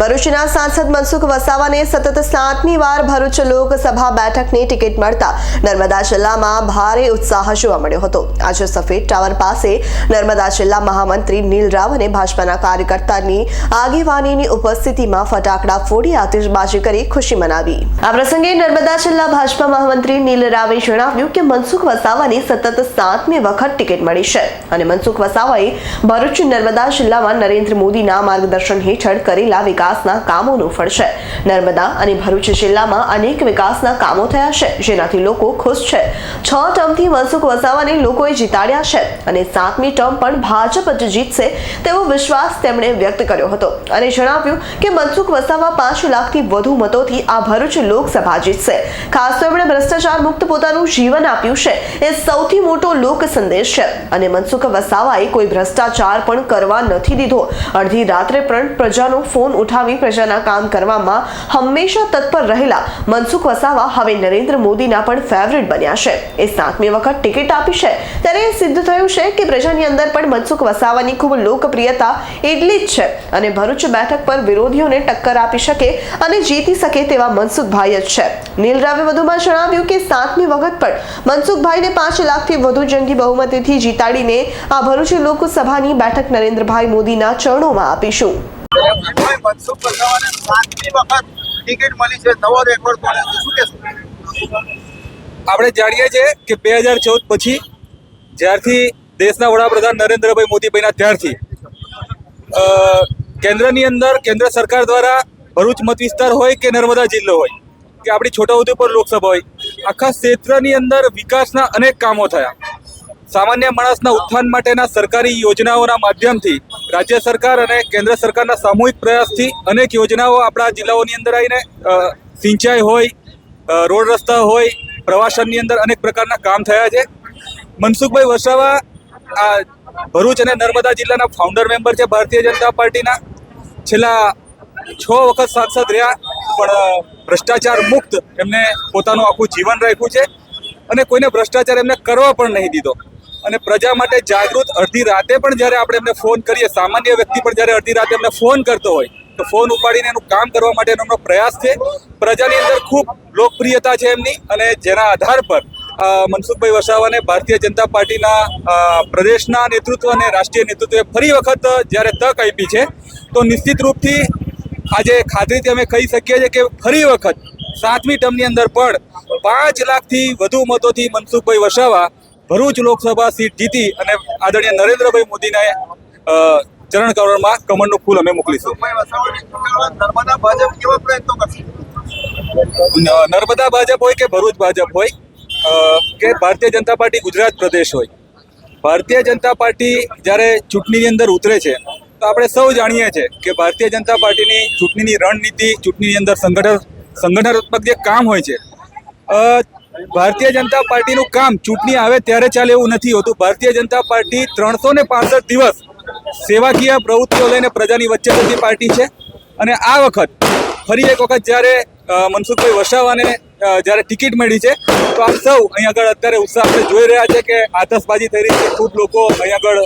ભરૂચના સાંસદ મનસુખ વસાવાને સતત સાતમી વાર ભરૂચ લોકસભા બેઠકની ટિકિટ મળતા નર્મદા જિલ્લામાં ભારે ઉત્સાહ જોવા મળ્યો હતો. આજે સફેદ ટાવર પાસે નર્મદા જિલ્લા મહામંત્રી નીલ રાવ અને ભાજપાના કાર્યકર્તાની આગેવાનીની ઉપસ્થિતિમાં ફટાકડા ફોડી આતિશબાજી કરી ખુશી મનાવી. આ પ્રસંગે નર્મદા જિલ્લા ભાજપા મહામંત્રી નીલ રાવે જણાવ્યું કે મનસુખ વસાવાની સતત સાતમી વખત ટિકિટ મળી છે અને મનસુખ વસાવાએ ભરૂચ નર્મદા જિલ્લામાં નરેન્દ્ર મોદીના માર્ગદર્શન હેઠળ કરેલા વિકાસના કામોનું ફળ છે. નર્મદા અને ભરૂચ જિલ્લામાં અનેક વિકાસના કામો થયા છે, જેનાથી લોકો ખુશ છે. છ ટર્મથી મનસુખ વસાવાને લોકોએ જીતાડ્યા છે અને સાતમી ટર્મ પણ ભાજપ જ જીતશે તેવો વિશ્વાસ તેમણે વ્યક્ત કર્યો હતો. અને જણાવ્યું કે મનસુખ વસાવા પાંચ લાખથી વધુ મતોથી આ ભરૂચ લોકસભા જીતશે. ખાસ તો એમણે ભ્રષ્ટાચાર મુક્ત પોતાનું જીવન આપ્યું છે. એ સૌથી મોટો લોક સંદેશ છે. અને મનસુખ વસાવાએ કોઈ ભ્રષ્ટાચાર પણ કરવા નથી દીધો. અડધી રાત્રે પણ પ્રજાનો ફોન ઉઠાવી પ્રજાના કામ કરવામાં હંમેશા તત્પર રહેલા મનસુખ વસાવા હવે નરેન્દ્ર મોદીના પણ ફેવરિટ બન્યા છે. એ સાતમી વખત ટિકિટ આપી છે. ત્યારે એ સિદ્ધ થયું છે કે પ્રજાની અંદર પણ મનસુખ વસાવાની ખૂબ લોકપ્રિયતા એટલી જ છે અને ભરૂચ બેઠક પર વિરોધીઓને ટક્કર આપી શકે અને જીતી શકે તેવા મનસુખભાઈ જ છે. નીલ રાવે વધુમાં જણાવ્યું કે સાતમી વખત પણ મનસુખભાઈને પાંચ લાખથી વધુ જંગી બહુમતીથી જીતાડીને આ ભરૂચ લોકસભાની બેઠક નરેન્દ્રભાઈ મોદીના ચરણોમાં આપીશું. આપણે જાણીએ છીએ કે બે હજાર ચૌદ પછી જ્યારથી દેશના વડાપ્રધાન નરેન્દ્રભાઈ મોદીભાઈના ત્યારથી અ, કેન્દ્રની અંદર કેન્દ્ર સરકાર દ્વારા ભરૂચ મત વિસ્તાર હોય કે નર્મદા જિલ્લો હોય કે આપણી છોટાઉદેપુર લોકસભા હોય આખા ક્ષેત્રની અંદર વિકાસના અનેક કામો થયા. સામાન્ય માણસના ઉત્થાન માટેના સરકારી યોજનાઓના માધ્યમથી રાજ્ય સરકાર અને કેન્દ્ર સરકારના સામૂહિક પ્રયાસથી અનેક યોજનાઓ આપણા જિલ્લાઓની અંદર આવીને સિંચાઈ હોય રોડ રસ્તા હોય, પ્રવાસનની અંદર અનેક પ્રકારના કામ થયા છે. મનસુખભાઈ વસાવા આ ભરૂચ અને નર્મદા જિલ્લાના ફાઉન્ડર મેમ્બર છે ભારતીય જનતા પાર્ટીના. છેલ્લા છ વખત સાંસદ રહ્યા, પણ ભ્રષ્ટાચાર મુક્ત એમને પોતાનું આખું જીવન રાખ્યું છે. અને કોઈને ભ્રષ્ટાચાર એમને કરવા પણ નહીં દીધો. અને પ્રજા માટે જાગૃત અડધી રાતે પણ જ્યારે આપણે એમને ફોન કરીએ, સામાન્ય વ્યક્તિ પણ જ્યારે અડધી રાતે એમને ફોન કરતો હોય, તો ફોન ઉપાડીને એનું કામ કરવા માટેનો એમનો પ્રયાસ છે. પ્રજાની અંદર ખૂબ લોકપ્રિયતા છે એમની અને જેના આધાર પર મનસુખભાઈ વસાવાને ભારતીય જનતા પાર્ટીના પ્રદેશના નેતૃત્વ અને રાષ્ટ્રીય નેતૃત્વએ ફરી વખત જ્યારે તક આપી છે, તો નિશ્ચિત રૂપથી આજે ખાતરીથી અમે કહી શકીએ છીએ કે ફરી વખત સાતમી ટર્મની અંદર પણ પાંચ લાખથી વધુ મતોથી મનસુખભાઈ વસાવા ભરૂચ લોકસભા સીટ જીતી અને આદરણીય નરેન્દ્રભાઈ મોદીને ચરણ કમળમાં કમળનું ફૂલ અમે મોકલીશું. નર્મદા ભાજપ હોય કે ભરૂચ ભાજપ હોય કે ભારતીય જનતા પાર્ટી ગુજરાત પ્રદેશ હોય. ભારતીય જનતા પાર્ટી જ્યારે ચૂંટણીની અંદર ઉતરે છે તો આપણે સૌ જાણીએ છીએ કે ભારતીય જનતા પાર્ટીની ચૂંટણીની રણનીતિ ચૂંટણીની અંદર સંગઠન સંગઠનાત્મક જે કામ હોય છે ભારતીય જનતા પાર્ટીનું કામ ચૂંટણી આવે ત્યારે ચાલે એવું નથી હોતું. ભારતીય જનતા પાર્ટી ત્રણસો ને પાંસઠ દિવસ સેવાકીય પ્રવૃત્તિઓ લઈને પ્રજાની વચ્ચે જતી પાર્ટી છે. અને આ વખત ફરી એક વખત જ્યારે મનસુખભાઈ વસાવાને જ્યારે ટિકિટ મળી છે, તો આપ સૌ અહીં આગળ અત્યારે ઉત્સાહ આપણે જોઈ રહ્યા છે કે આતશબાજી થઈ રહી છે. ખૂબ લોકો અહીં આગળ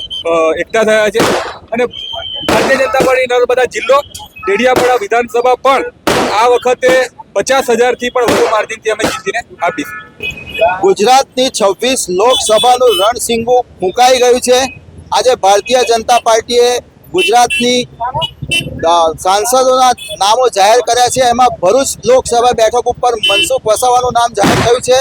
એકઠા થયા છે. અને ભારતીય જનતા પાર્ટી નર્મદા જિલ્લો, ડેડિયાપાડા વિધાનસભા પણ આ વખતે પચાસ હજારથી પણ વધુ માર્જિનથી અમે જીતીને આપીશું. ગુજરાતની છવ્વીસ લોકસભાનું રણસિંગુ ફૂંકાઈ ગયું છે. આજે ભારતીય જનતા પાર્ટીએ ગુજરાતની સાંસદોના નામો જાહેર કર્યા છે. એમાં ભરૂચ લોકસભા બેઠક ઉપર મનસુખ વસાવાનું નામ જાહેર થયું છે.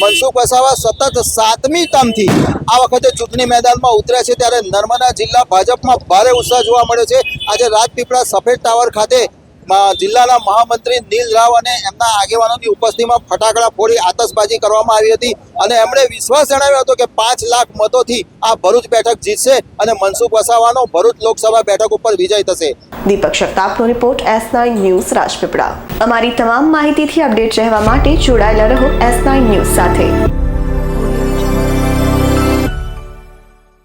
મનસુખ વસાવા સતત સાતમી ટર્મથી આ વખતે ચૂંટણી મેદાનમાં ઉતર્યા છે. ત્યારે નર્મદા જિલ્લા ભાજપમાં ભારે ઉત્સાહ જોવા મળ્યો છે. આજે રાજપીપળા સફેદ ટાવર ખાતે જિલ્લાના મહામંત્રી નીલ રાવ અને એમના આગેવાનોની ઉપસ્થિતિમાં ફટાકડા ફોડી આતશબાજી કરવામાં આવી હતી. અને એમણે વિશ્વાસ જણાવ્યો હતો કે પાંચ લાખ મતોથી આ ભરૂચ બેઠક જીતશે અને મનસુખ વસાવાનો ભરૂચ લોકસભા બેઠક ઉપર વિજય થશે. Deepak શક્તાપનો report S nine news Rajpipla. અમારી તમામ માહિતીથી અપડેટ રહેવા માટે જોડાયેલા રહો એસ નાઇન ન્યૂઝ સાથે.